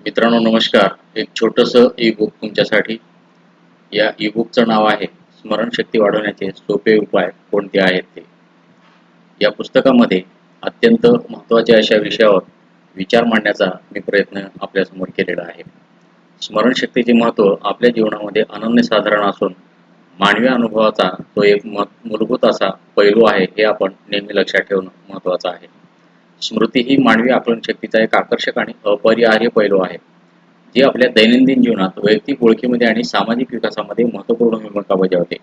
मित्रांनो नमस्कार. एक छोटस ई बुक तुमच्यासाठी. या ई बुकचं नाव आहे स्मरणशक्ती वाढवण्याचे सोपे उपाय कोणते आहेत ते? या पुस्तकामध्ये अत्यंत महत्त्वाच्या अशा विषयावर विचार मांडण्याचा मी प्रयत्न आपल्यासमोर केलेला आहे. स्मरणशक्तीचे महत्त्व आपल्या जीवनामध्ये अनन्यसाधारण असून मानवी अनुभवाचा तो एक म मूलभूत असा पैलू आहे हे आपण नेहमी लक्षात ठेवणं महत्त्वाचं आहे. स्मृती ही मानवी आकलनशक्तीचा एक आकर्षक आणि अपरिहार्य पैलू आहे. जी आपल्या दैनंदिन जीवनात वैयक्तिक ओळखीमध्ये आणि सामाजिक विकासामध्ये महत्त्वपूर्ण भूमिका बजावते.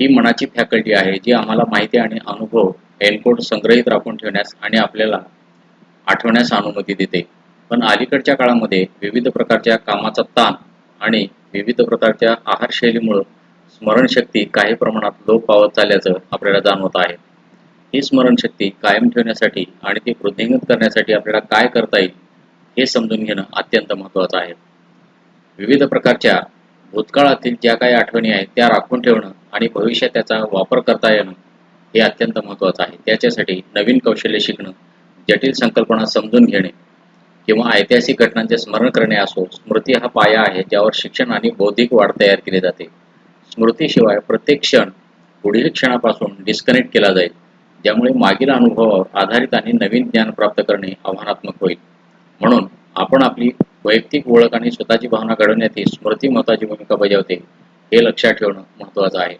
ही मनाची फॅकल्टी आहे जी आम्हाला माहिती आणि अनुभव एनकोड संग्रहित राखून ठेवण्यास आणि आपल्याला आठवण्यास अनुमती देते. पण अलीकडच्या काळामध्ये विविध प्रकारच्या कामाचा ताण आणि विविध प्रकारच्या आहारशैलीमुळं स्मरणशक्ती काही प्रमाणात लोप पावत चालल्याचं आपल्याला जाणवत आहे. ही स्मरणशक्ती कायम ठेवण्यासाठी आणि ती वृद्धिंगत करण्यासाठी आपल्याला काय करता येईल हे समजून घेणं अत्यंत महत्त्वाचं आहे. विविध प्रकारच्या भूतकाळातील ज्या काही आठवणी आहेत त्या राखून ठेवणं आणि भविष्यात त्याचा वापर करता येणं हे अत्यंत महत्त्वाचं आहे. त्याच्यासाठी नवीन कौशल्य शिकणं जटिल संकल्पना समजून घेणे किंवा ऐतिहासिक घटनांचे स्मरण करणे असो स्मृती हा पाया आहे ज्यावर शिक्षण आणि बौद्धिक वाढ तयार केली जाते. स्मृतीशिवाय प्रत्येक क्षण पुढील क्षणापासून डिस्कनेक्ट केला जाईल. ज्यामुळे मागील अनुभवावर आधारित आणि नवीन ज्ञान प्राप्त करणे आव्हानात्मक होईल. म्हणून आपण आपली वैयक्तिक ओळख आणि स्वतःची भावना घडवण्यात स्मृती महत्वाची भूमिका बजावते हे लक्षात ठेवणं महत्त्वाचं आहे.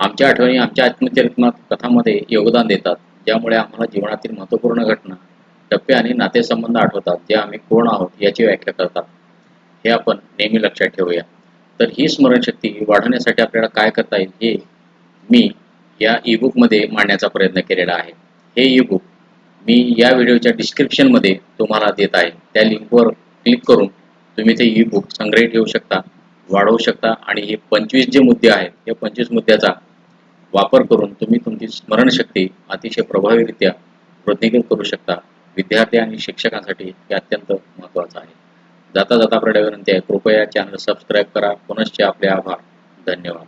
आमच्या आठवणी आमच्या आत्मचरित्रात कथामध्ये योगदान देतात ज्यामुळे आम्हाला जीवनातील महत्त्वपूर्ण घटना टप्पे आणि नातेसंबंध आठवतात जे आम्ही कोण आहोत याची व्याख्या करतात. हे आपण नेहमी लक्षात ठेवूया. तर ही स्मरणशक्ती वाढवण्यासाठी आपल्याला काय करता येईल हे मी या ईबुकमध्ये मांडण्याचा प्रयत्न केलेला आहे. हे ईबुक मी या व्हिडिओच्या डिस्क्रिप्शनमध्ये तुम्हाला देत आहे. त्या लिंकवर क्लिक करून तुम्ही ते ईबुक संग्रहित ठेवू शकता वाढवू शकता आणि हे पंचवीस जे मुद्दे आहेत या पंचवीस मुद्द्याचा वापर करून तुम्ही तुमची स्मरणशक्ती अतिशय प्रभावीरित्या वृद्धिंगत करू शकता. विद्यार्थी आणि शिक्षकांसाठी हे अत्यंत महत्त्वाचं आहे. जाता जाता आपल्याला विनंती आहे कृपया चॅनल सबस्क्राईब करा. पुनश्च आपले आभार. धन्यवाद.